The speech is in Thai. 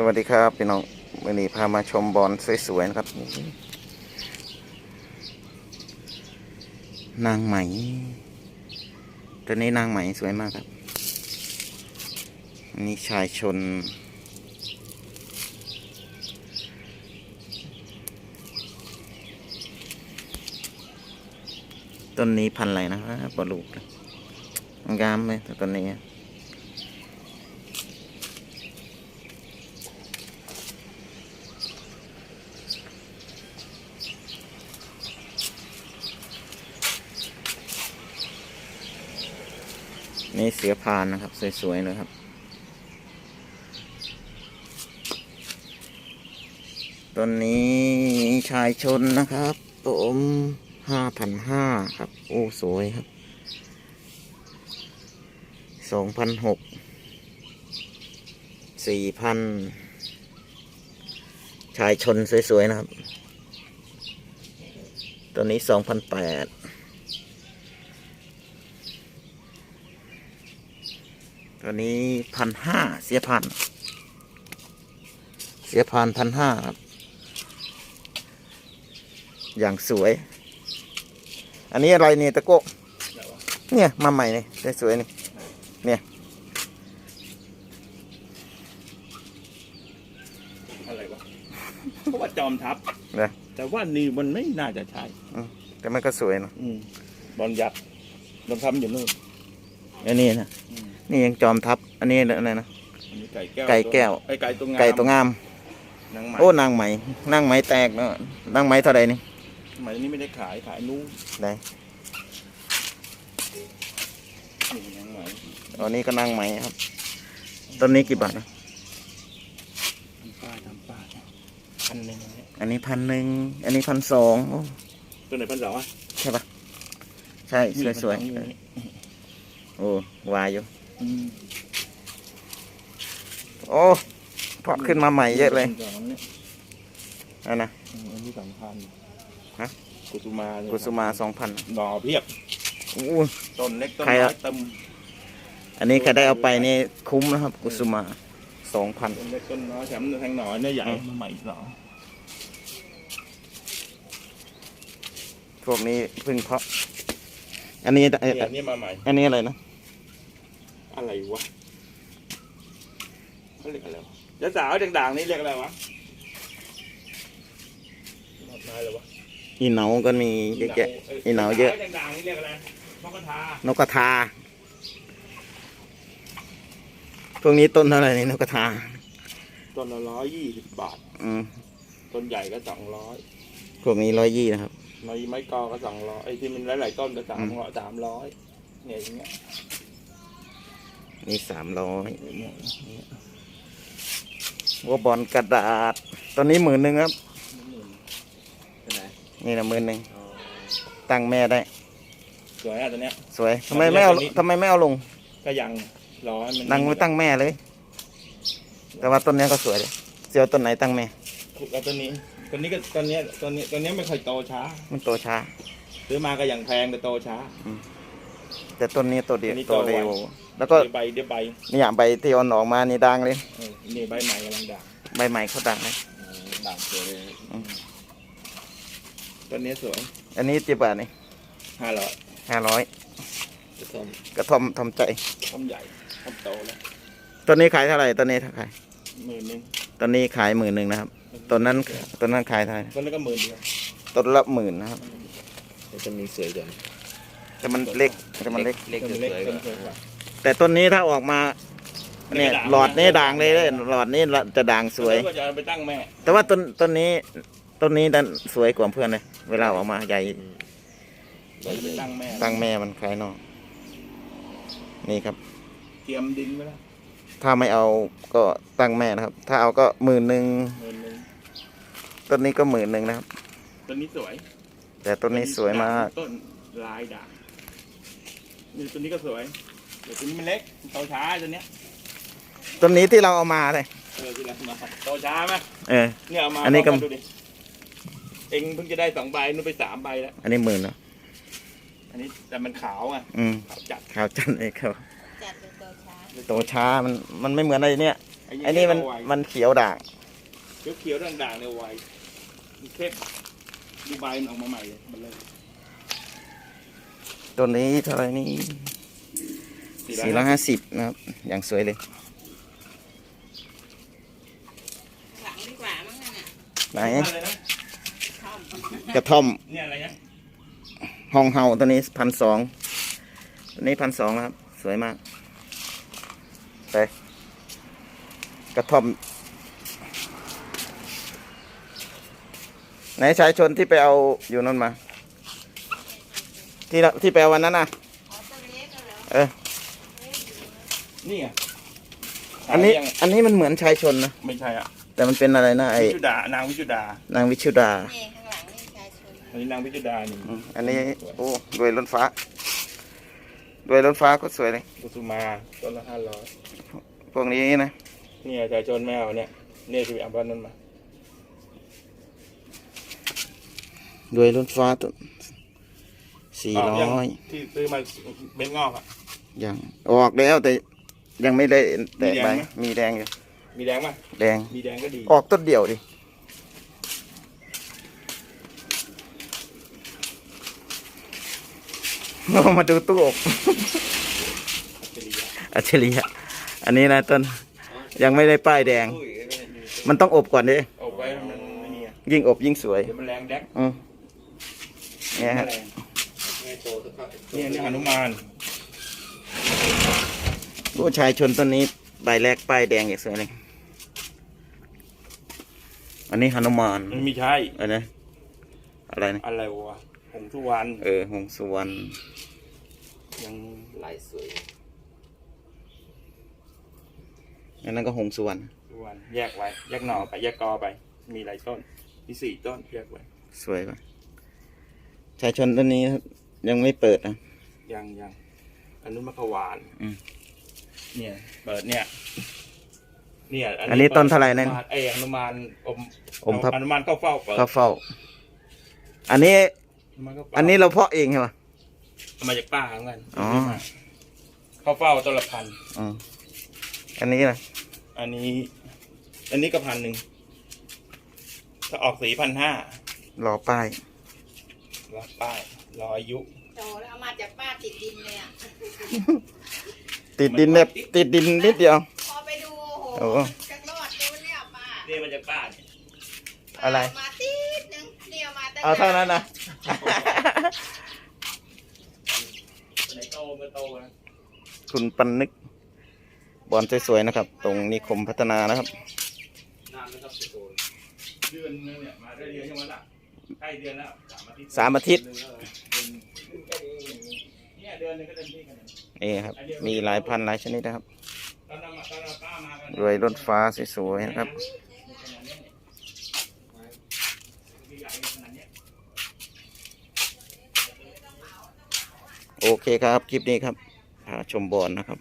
สวัสดีครับพี่น้องวันนี้พามาชมบอลสวยๆนะครับ นางไหม ตัวนี้นางไหมสวยมากครับอันนี้ชายชน ต้นนี้พันอะไรนะครับบอลูกงามเลยแต่ต้ นี่เสือพานนะครับ สวย ๆ เลยครับ ต้นนี้ชายชนนะครับ ผมห้าพันห้าครับ โอ้ สวยครับสองพันหกสี่พันชายชนสวย ๆ นะครับ ตัวนี้สองพันแปด ตัวนี้พันห้าเสียพันเสียพันพันห้าครับอย่างสวย อันนี้อะไรเนี่ยตะโกะเนี่ยมาใหม่เนี่ยสวยๆนี่อะไรวะเพราะว่าจอมทัพนะแต่ว่านี่มันไม่น่าจะใช่แต่มันก็สวยเนาะอืมบอลยักษ์บอลทัพอยู่นู่นอันนี้นะอืม นี่ยังจอมทัพอันนี้อะไรนะ อันนี้ไก่แก้วไก่แก้ว ไอ้ไก่ตัวงามไก่ตัวงามนางไหมโอ้นางไหมนางไหมแตกเนาะนางไหมเท่าไรนี่ไหมนี่ไม่ได้ขายขายนู้นไหนนี่นางไหมอันนี้ก็นางไหมครับต้นนี้กี่บาทนะทำป้ายทำป้ายพันหนึ่งอันเนี้ยอันนี้พันหนึ่งอันนี้พันสองตัวไหนพันสองอะใช่ปะใช่นี่สวยพันองอนี่ๆโอ้วายอยู่อืม โอ้เพาะขึ้นมาใหม่เยอะเลยพันสองเนี่ยอันนะอืมอันนี้สองพันฮะกุสุมาเนี่ยกุสุมาสองพันหน่อเพียบอู้ต้นเล็กต้นใครน้อะอยเต็มอันนี้ใครได้เอาไปนี่คุ้มนะครับ กุสุมาสองพันต้นเล็กต้นน้อยแถมแทงหน่อยเนี่ยใหญ่อืมมาใหม่อีกสองพวกนี้เพึ่งเพาะ อันนี้เอ่อเนี่ยอันนี้มาใหม่ อันนี้อะไรนะ อะไรวะเขาเรียกอะไรวะยาสาวด่างๆนี่เรียกอะไรวะมากมายเลยวะอีเหนาก็มีเยอะแยะอีเหนาเยอะ ด่างๆนี่เรียกอะไรมกกระทานกกระทาพวกนี้ต้นเท่าไหร่นี่นกกระทา ต้นละร้อยยี่สิบบาท อืมต้นใหญ่ก็สองร้อยพวกนี้ร้อยยี่นะครับ ไม้ไม้กอก็สองร้อยไอ้ที่มันหลายๆต้นก็สามร้อยสามร้อยเนี่ยอย่างเงี้ย นี่สามร้อยวัวบอลกระดาษ ตอนนี้หมื่นหนึ่งครับ นี่นะหมื่นหนึ่งตั้งแม่ได้ สวยอะตัวเนี้ย สวยทำไมไม่เอาทำไมไม่เอาลง ก็ยังร้อยมันนั่งไว้ตั้งแม่เลย แต่ว่าต้นเนี้ยก็สวยเลยเสียวต้นไหนตั้งแม่แล้วตัวนี้ตัวนี้ก็ตัวเนี้ยตัวนี้ตัวเนี้ยไม่ค่อยโตช้า มันโตช้าซื้อมาก็ยังแพงแต่โตช้า แต่ต้นนี้โตเดียวอันนี้โตโตไวเร็วแล้วก็เดี๋ยวใบเดี๋ยวใบเนี่ยใบที่อ่อนออกมานี่ดังเลย เออนี่ใบใหม่กำลังด่างใบใหม่เขาดังเลย เออด่างสวยเลยอืมตัวนี้สวยอันนี้จีบาทนี่ห้าร้อยห้าร้อยจะต้มกระท่อมทำใจต้มใหญ่ต้มโตแล้วต้นนี้ขายเท่าไหร่ต้นนี้เท่าไหร่หมื่นหนึงต้นนี้ขายหมื่นหนึ่งนะครับต้นนั้นต้นนั้นขายเท่าไหร่ต้นนี้ก็หมื่นเดียวต้นละหมื่นนะครับ จะมีสวยจัง แต่มันเล็กแต่มันเล็ก เล็กต้จะนสเล็กวยกต้นว่าสวยกว่า แต่ต้นนี้ถ้าออกมาเนี่ยด่างหลอดนี้ด่างเลยเลยหลอดนี้จะด่างสวยก็จะเอาไปตั้งแม่แต่ว่าต้นต้นนี้ต้นนี้ดันสวยกว่าเพื่อนเลย เวลาออกมาใหญ่เราจะไปตั้งแม่ตั้งแม่มันคล้ายนอก นี่ครับ เตรียมดินไว้แล้วถ้าไม่เอาก็ตั้งแม่นะครับ ถ้าเอาก็หมื่นหนึ่งหมื่นหนึงต้นนี้ก็หมื่นหนึ่งนะครับ ต้นนี้สวยแต่ต้นนี้สวยมาก ต้นลายด่าง นี่ต้นนี้ก็สวยเดี๋ยวต้นนี้มันเล็กโตช้าต้นเนี้ยต้นนี้ที่เราเอามาเลยเออที่เรามาโตช้าไหมเออ เนี่ยเอามาอันนี้ก็ ลงมาดูดิเองเพิ่งจะได้สองใบนู่นไปสามใบแล้ว อันนี้หมื่นเนาะอันนี้แต่มันขาวไงอืมขาวจัดขาวจันเองครับจัดเป็นตัวช้าโตช้ามันมันไม่เหมือนอะไรเนี่ยไอ้นี่มันไวมันเขียวด่างเขียวเขียวๆด่างๆเนี่ยไวมันเข้มดูใบมันออกมาใหม่เลยมันเลย ตัวนี้เท่าไหรนี่สี่ร้อยห้าสิบนะครับ อย่างสวยเลยหลังดีกว่ามั้งนั่นน่ะไหนอะไรนะชอบกระท่อมเนี่ยอะไรนะห้องเฮาตัวนี้พันสองตัวนี้พันสองนะครับ สวยมากไปกระท่อมไหนชายชนที่ไปเอาอยู่นั่นมา ที่เราที่ไปเอาวันนั้นน่ะอ๋อตัวเล็กก็เหรอเออนี่ไงอันนี้ยังอันนี้มันเหมือนชายชนนะไม่ใช่อะ แต่มันเป็นอะไรนะไอวิชุดานางวิชุดานางวิชุดานี่ข้างหลังนี่ชายชนอันนี้นางวิชุดานี่อืมอันนี้โอ้ด้วยรถฟ้าด้วยรถฟ้าก็สวยเลยกุสุมาต้นละห้าร้อยพวกนี้นะเนี่ยชายชนแมวเนี่ยเนี่ยที่ไปเอาบ้านนั้นมาด้วยรถฟ้าตัว สี่กร้ยังอยที่ซื้อมาเบ็ดงอกอะยังออกแล้วแต่ยังไม่ได้แตกมีแดงใบไหมมีแดงอยู่มีแดงป่ะแดงมีแดงก็ดี ออกต้นเดียวดิมาดูตู้อบจะดีอะอัจฉริยะอันนี้นะต้นยังไม่ได้ป้ายแดง มันต้องอบก่อนดิเอาไว้มันไม่มีอะยิ่งอบยิ่งสวยเดี๋ยวมันแรงแดกอืมเนี่ยฮะแรง นี่อันนี้หนุมานผู้ชายชนต้นนี้ใบแรกป้ายแดงอย่างสวยเลยอันนี้หนุมานมันมีใช่อันนี้อะไรนะอะไรวะหงสุวรรณเออหงสุวรรณยังลายสวยอันนั้นก็หงสุวรรณสุวรรณแยกไว้แยกหน่อไปแยกกอไป มีหลายต้นมีสี่ต้นแยกไว้สวยกว่าชายชนต้นนี้ ยังไม่เปิดนะ ยังยังอันนู้นมะขวานอืม เนี่ย เปิดเนี่ย เนี่ยอันนี้ต้นเท่าไหร่นั่นเอ้ยอนุมานอมอมพระอนุมานเข้าเฝ้าเปิดข้าวเฝ้า อันนี้อนุมานเข้าเฝ้าอันนี้เราเพาะเองใช่ปะเอามาจากป้าเหมือนกันอ๋อเข้าเฝ้าต้นละพันอืมอันนี้นะอันนี้ อันนี้ก็พันหนึ่งถ้าออกสีพันห้ารอป้ายรอป้าย รออายุโตแล้วเอามาจากป้าติดดินเลยอะ ติดดินเนี่ยติดดินนิดเดียว พอไปดูโอ้โอ้โหจะรอดเดี๋ยวเนี่ยป้านี่มาจากป้าเนี่ยอะไร เามาติดนึงเดียวมาตั้งเอาเท่านั้นนะ ไหนโตก็โตนะคุณปันนึก บอลสวยๆนะครับ ตรงนิคมพัฒนานะครับ นานนะครับโตเดือนนึงเนี่ยมาได้เดือนยังวันละ ใกล้เดือนแล้วสามอาทิตย์สามอาทิตย์เนี่ยเดือนหนึงก็เต็มที่กันเนี่ยนี่ครับ มีหลายพันหลายชนิดนะครับตอนนั้นมาตอนนั้นป้ามากันด้วยรถฟ้าสวยๆนะครับใหญ่ขนาดเนี้ยโอเคครับ คลิปนี้ครับพาชมบอลนะครับ